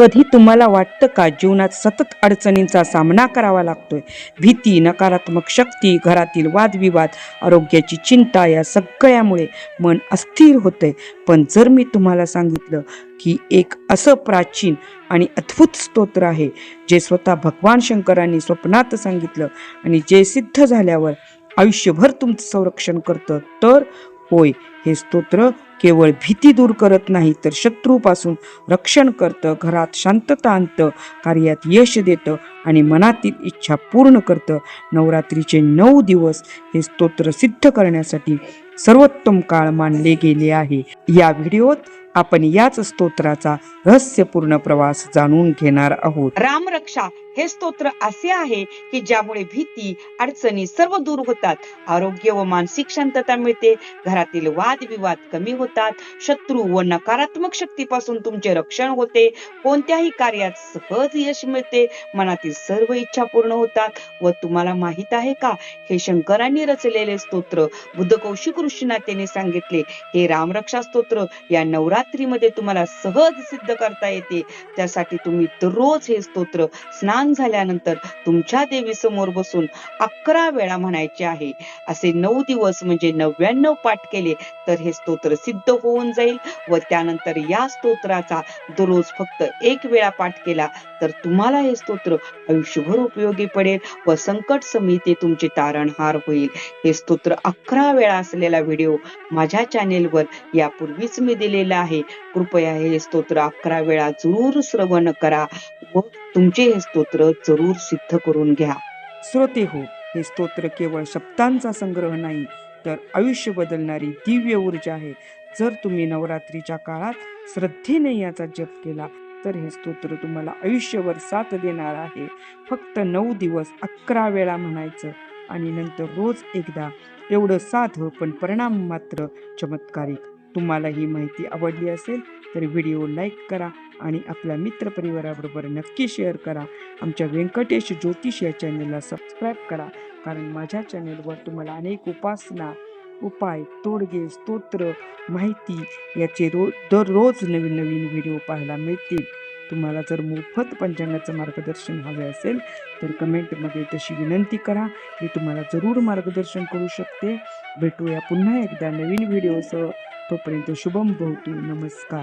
कधी तुम्हाला वाटतं का जीवनात सतत अडचणींचा सामना करावा लागतोय? भीती नकारात्मक शक्ती घरातील वादविवाद आरोग्याची चिंता या सगळ्यामुळे मन अस्थिर होतंय. पण जर मी तुम्हाला सांगितलं की एक असं प्राचीन आणि अद्भुत स्तोत्र आहे जे स्वतः भगवान शंकरांनी स्वप्नात सांगितलं आणि जे सिद्ध झाल्यावर आयुष्यभर तुमचं संरक्षण करतं तर होय हे स्तोत्र केवळ भीती दूर करत नाही तर शत्रूपासून रक्षण करतं घरात शांतता आणतं कार्यात यश देतं आणि मनातील इच्छा पूर्ण करतं. नवरात्रीचे नऊ दिवस हे स्तोत्र सिद्ध करण्यासाठी सर्वोत्तम काळ मानले गेले आहे. या व्हिडिओत आपण याच स्तोत्राचा रहस्यपूर्ण प्रवास जाणून घेणार आहोत. रामरक्षा हे स्तोत्र असे आहे की ज्यामुळे भीती अडचणी सर्व दूर होतात. आरोग्य व मानसिक शांतता मिळते. घरातील वादविवाद कमी होतात. शत्रू व नकारात्मक शक्तीपासून तुमचे रक्षण होते. कोणत्याही कार्यात सहज यश मिळते. मनातील सर्व इच्छा पूर्ण होतात. व तुम्हाला माहीत आहे का? हे शंकरांनी रचलेले स्तोत्र. बुद्ध कौशिक ऋषीनाथेने सांगितले हे रामरक्षा स्तोत्र या नवरात्रीमध्ये तुम्हाला सहज सिद्ध करता येते. त्यासाठी तुम्ही दररोज हे स्तोत्र स्नान झाल्यानंतर तुमच्या देवीसमोर बसून अकरा वेळा म्हणायचे आहे. असे नऊ दिवस म्हणजे नव्याण्णव पाठ केले तर हे स्तोत्र सिद्ध होऊन जाईल व त्यानंतर या स्तोत्राचा दररोज फक्त एक वेळा पाठ केला तर तुम्हाला हे स्तोत्र आयुष्यभर उपयोगी पडेल व संकट समिती तुमचे तारणहार होईल. हे स्तोत्र अकरा वेळा असलेला व्हिडिओ माझ्या चॅनेलवर यापूर्वीच मी दिलेला आहे. कृपया हे स्तोत्र अकरा वेळा जरूर श्रवण करा. व तुमचे हे स्तोत्र जरूर सिद्ध करून घ्या. श्रोते हो हे स्तोत्र केवळ शब्दांचा संग्रह नाही तर आयुष्य बदलणारी दिव्य ऊर्जा आहे. जर तुम्ही नवरात्रीच्या काळात श्रद्धेने याचा जप केला तर हे स्तोत्र तुम्हाला आयुष्यभर साथ देणार आहे. फक्त नऊ दिवस अकरा वेळा म्हणायचं आणि नंतर रोज एकदा. एवढं साधं पण परिणाम मात्र चमत्कारिक. तुम्हाला ही माहिती आवडली असेल तर व्हिडिओ लाईक करा आणि आपल्या मित्रपरिवाराबरोबर नक्की शेअर करा. आमच्या व्यंकटेश ज्योतिष या चॅनलला सबस्क्राईब करा कारण माझ्या चॅनलवर तुम्हाला अनेक उपासना उपाय तोडगे स्तोत्र माहिती याचे रो दररोज नवीन नवीन व्हिडिओ पाहायला मिळतील. तुम्हाला जर मोफत पंचांगाचं मार्गदर्शन हवे असेल तर कमेंटमध्ये तशी विनंती करा. मी तुम्हाला जरूर मार्गदर्शन करू शकते. भेटूया पुन्हा एकदा नवीन व्हिडिओसह. तोपर्यंत शुभम भवतू नमस्कार.